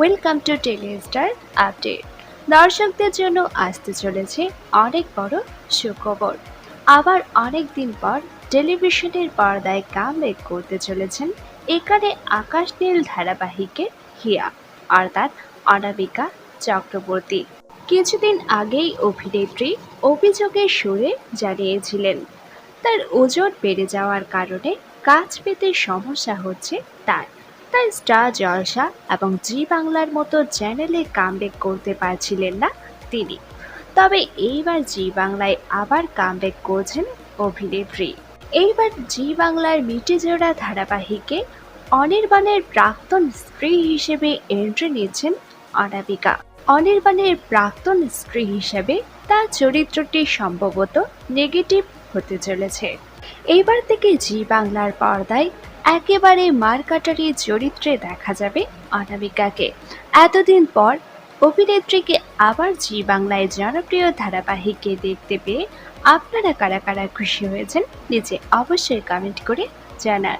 Welcome to Telestar update দর্শকদের জন্য আসতে চলেছে অনেক বড় সুখবর। আবার অনেক দিন পর টেলিভিশনের পর্দায় কাম করতে চলেছেন এখানে আকাশ নীল ধারাবাহিকে হিয়া, অর্থাৎ অনামিকা চক্রবর্তী। কিছুদিন আগেই অভিনেত্রী অভিযোগের সুরে জানিয়েছিলেন, তার ওজন বেড়ে যাওয়ার কারণে কাজ পেতে সমস্যা হচ্ছে তার। তাই স্টার জলসা এবং জি বাংলার মতো চ্যানেলে কামব্যাক করতে পারছিলেন না তিনি। তবে এইবার জি বাংলায় আবার কামব্যাক করছেন অভিনেত্রী। এইবার জি বাংলার মিটেজোড়া ধারাবাহিকে অনির্বাণের প্রাক্তন স্ত্রী হিসেবে এন্ট্রি নিচ্ছেন অনামিকা। অনির্বাণের প্রাক্তন স্ত্রী হিসেবে তার চরিত্রটি সম্ভবত নেগেটিভ হতে চলেছে। এইবার থেকে জি বাংলার পর্দায় একেবারে মারকাটারি চরিত্রে দেখা যাবে অনামিকাকে। এতদিন পর অভিনেত্রীকে আবার জি বাংলায় জনপ্রিয় ধারাবাহিককে দেখতে পেয়ে আপনারা কারা কারা খুশি হয়েছেন নিজে অবশ্যই কমেন্ট করে জানান।